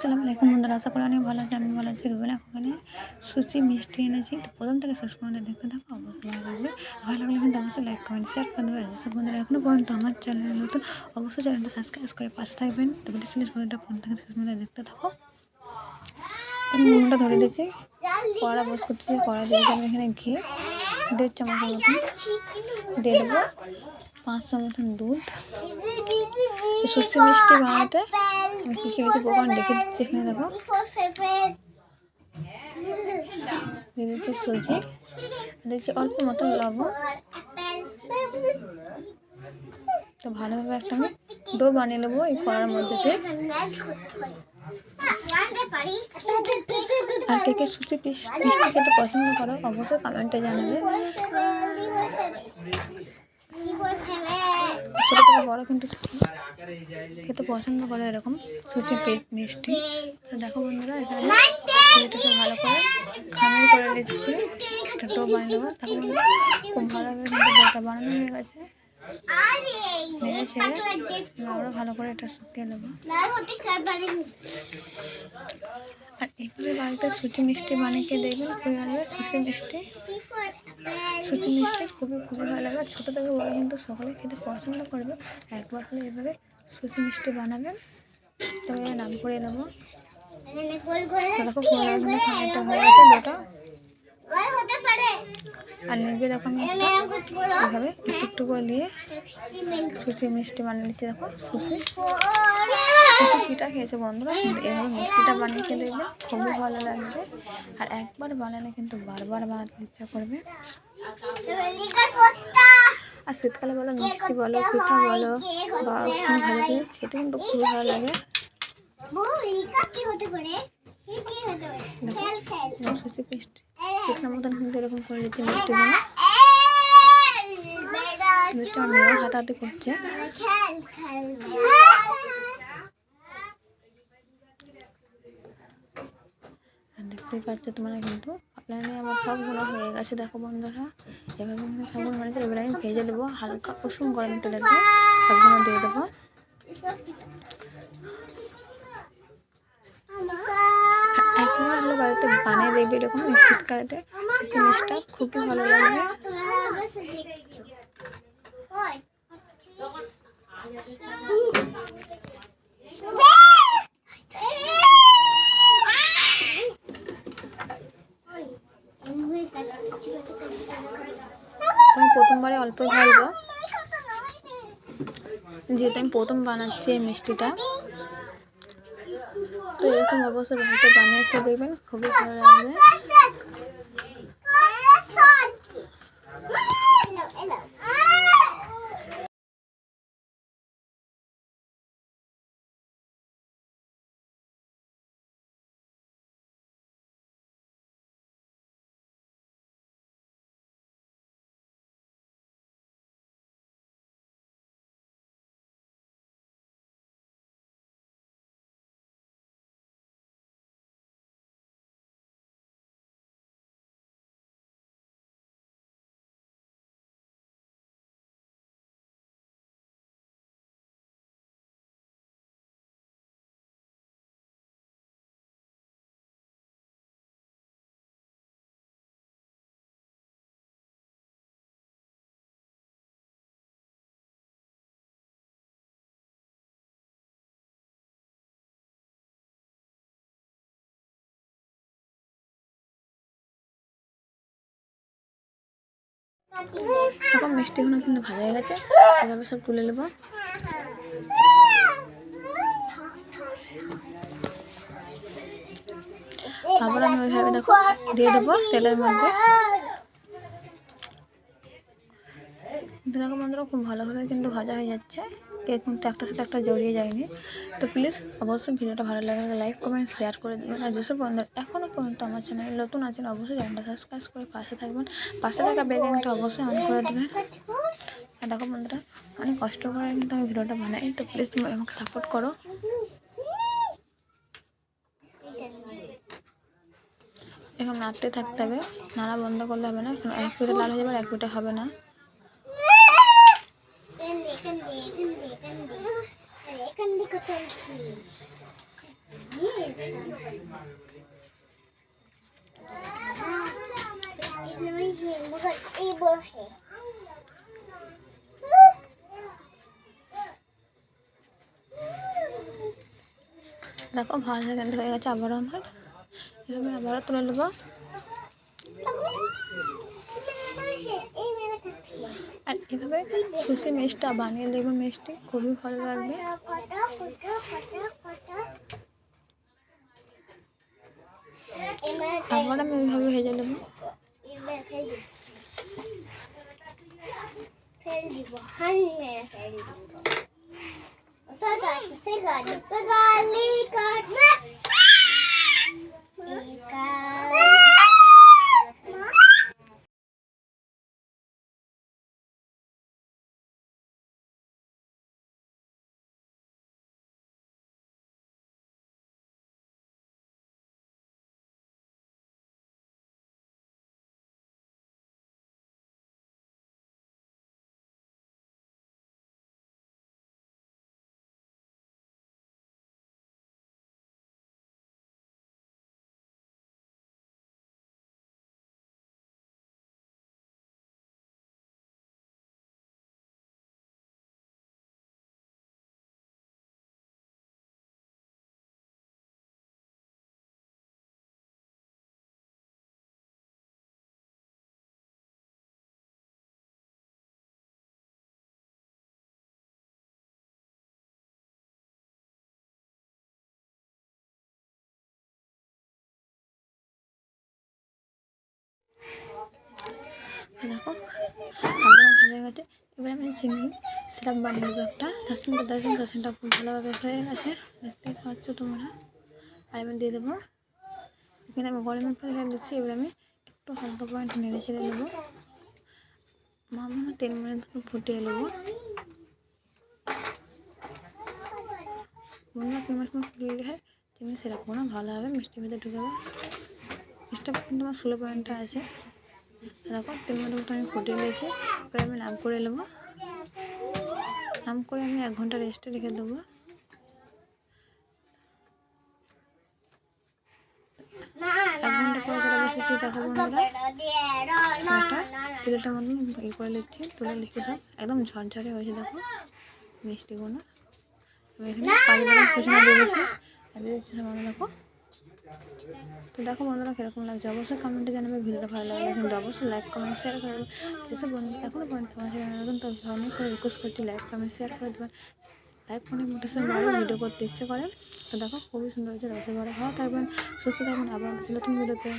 আসসালামু আলাইকুম বন্ধুরা, আশা করি অনেক ভালো আছে। আমি ভালো আছি, রুবেলা ওখানে সুচি, মিষ্টি এনেছি। তো প্রথম থেকে শেষ পর্যন্ত দেখতে থাকো, অবশ্যই ভালো লাগবে। ভালো লাগলে কিন্তু অবশ্যই লাইক কমেন্ট শেয়ার করে দেবে। যেসব বন্ধুরা এখনও পর্যন্ত আমার চ্যানেল নতুন, অবশ্যই চ্যানেলটা সাবস্ক্রাইব করে পাশে থাকবেন। তো প্লিজ প্লিজ ভিডিওটা প্রথম থেকে শেষ পর্যন্ত দেখতে থাকো। আমি নুনটা ধরে দিচ্ছি, কড়া বস করতেছি কড়া দিয়েছি আমি এখানে ঘি, দেড় চামচের মতন দিয়ে দেবো পাঁচশো মতন দুধ তো মিষ্টি বানাতে লিখে প্রোগ্রাম দেখে দিচ্ছি এখানে, দেখো। দিয়ে দিচ্ছি সুজি। দিচ্ছি অল্প মতো লবণ। তো ভালোভাবে একটা আমি ডো বানিয়ে নেব এই কড়ার মধ্যে দিয়ে। আর কে কে সুচি পিস মিষ্টি খেতে পছন্দ করো, অবশ্যই কমেন্টে জানাবে। ছোটো বড়ো কিন্তু খেতে পছন্দ করে এরকম সুচি পেট মিষ্টি। তো দেখো বন্ধুরা, এখানে সুজিটাকে ভালো করে খামির করে নিচ্ছি। একটা টো বানিয়ে বন্ধুরা খুব ভালোভাবে কিন্তু ডোটা বানানো হয়ে গেছে। ছেড়ে আমরা ভালো করে এটা শুকিয়ে নেব। আর এইভাবে বাড়িতে সুচি মিষ্টি বানিয়ে দেখবেন খুবই ভালো লাগে সুচি মিষ্টি। সুচি মিষ্টি খুবই খুবই ভালো লাগে। ছোটো থেকে বড় কিন্তু সকলে খেতে পছন্দ করবে। একবার হলে এভাবে সুচি মিষ্টি বানাবেন। তবে নাম করে নেব। খানিকটা হয়ে গেছে দুটো আর নিজে এরকম একটা এইভাবে একটু একটু করে নিয়ে সুচি মিষ্টি। বানিয়ে নিচ্ছি দেখো সুচি পিঠা খেয়েছে বন্ধুরা? কিন্তু এভাবে মিষ্টিটা বানিয়ে খেয়ে দেখবে খুবই ভালো লাগবে। আর একবার বানালে কিন্তু বারবার বানাতে ইচ্ছা করবে। আর শীতকালে বলো, মিষ্টি বলো, পিঠা বলো, বা ভালো কিছু খেতে কিন্তু খুবই ভালো লাগে। মতন কিন্তু এরকম করে মিষ্টি আর দেখতেই পাচ্ছ তোমরা কিন্তু অনলাইনে আমার সবগুলো হয়ে গেছে, দেখো বন্ধুরা। এভাবে কিন্তু সবগুলো বানিয়েছে এবার আমি ভেজে দেবো হালকা কুসুম গরম তেলে দিয়ে সবগুলো দিয়ে দেবো। একবার বাড়িতে বানিয়ে দেখবে এরকম শীতকালেতে। জিনিসটা খুবই ভালো লাগবে তুমি প্রথমবারে অল্প ঢালবো যেহেতু আমি প্রথম বানাচ্ছি এই মিষ্টিটা। তো এরকম অবস্থা বানিয়ে দেখবেন খুবই ভালো লাগবে। তখন মিষ্টিগুলো কিন্তু ভালো হয়ে গেছে। এভাবে সব তুলে নেব। আবার আমি ওইভাবে দেখো, দিয়ে দেবো তেলের মধ্যে। দেখো বন্ধুরা, খুব ভালোভাবে কিন্তু ভাজা হয়ে যাচ্ছে। কেক কিন্তু একটার সাথে একটা জড়িয়ে যায়নি। তো প্লিজ অবশ্যই ভিডিওটা ভালো লাগলে লাইক কমেন্ট শেয়ার করে দেবেন। আর যেসব বন্ধুরা এখনও পর্যন্ত আমার চ্যানেলে নতুন আছেন অবশ্যই চ্যানেলটা সাবস্ক্রাইব করে পাশে থাকবেন। পাশে থাকা বেগানটা অবশ্যই অন করে দেবেন। আর দেখো বন্ধুরা অনেক কষ্ট করে কিন্তু আমি ভিডিওটা বানাই। তো প্লিজ তুমি আমাকে সাপোর্ট করো। এখন নাড়তে থাকতে হবে। নাড়া বন্ধ করলে হবে না। এখন এক পিঠে লাল হয়ে যাবে আর এক পিঠে হবে না। এখান এখান দেখো ভালো সেকেন্ড হয়ে গেছে আবারও আমার। এভাবে আবারও তুলে নেব। আর এভাবে সুসি মিষ্টা বানিয়ে দেবো মিষ্টি, খুবই ভালো লাগবে। আবার আমি এভাবে ভেজে নেব। ফেল দিব হানি মেরে ফেল দিব তো গাছ সে গালি গালি কাটনা আবার হয়ে গেছে এবার আমি চিনি সিরাপ বানিয়ে নেব একটা দশমিনটা দশমিন দশমিনটা খুব ভালোভাবে হয়ে গেছে দেখতেই পাচ্ছ তোমরা আর এবার দিয়ে দেবো এখানে আমি গরমের পরে দিচ্ছি এবার আমি একটু হালকা পয়েন্ট নেড়ে ছেড়ে নেব মামা তিন মিনিট ফুটিয়ে নেব বন্ধুরা তিন মিনিট ফুটিয়ে হয় চিনি সিরাপগুলো ভালোভাবে মিষ্টির ভেতরে ঢুকে যাবে মিষ্টিটা কিন্তু আমার ষোলো পয়েন্টটা আছে দেখো মিনিট মতো আমি ফুটিয়ে নিয়েছি এবার আমি নাম করে নেব। নাম করে আমি এক ঘণ্টা রেস্টে রেখে দেবো। এক ঘণ্টা পরে চলে বসেছি দেখো বন্ধুরা। তেলটা মতন ই করে নিচ্ছি, তুলে নিচ্ছি সব। একদম ঝরঝরে হয়েছে, দেখো। মিষ্টিগুলো আমি এখানে দিয়েছি আর সামান্য, দেখো। তো দেখো বন্ধুরা কীরকম লাগছে? অবশ্যই কমেন্টে জানাবে, ভিডিওটা ভালো লাগলে কিন্তু অবশ্যই লাইক কমেন্ট শেয়ার করবে যেসব বন্ধু এখনও পর্যন্ত আমার নতুন তো অনেক রিকোয়েস্ট করছি লাইক কমেন্ট শেয়ার করে দেবেন লাইভ ফোনে মোটেশন ভালো ভিডিও করতে ইচ্ছে করে। তো দেখো খুবই সুন্দর হয়েছে, রসে ভালো থাকবেন, সুস্থ থাকবেন, আবার নতুন ভিডিওতে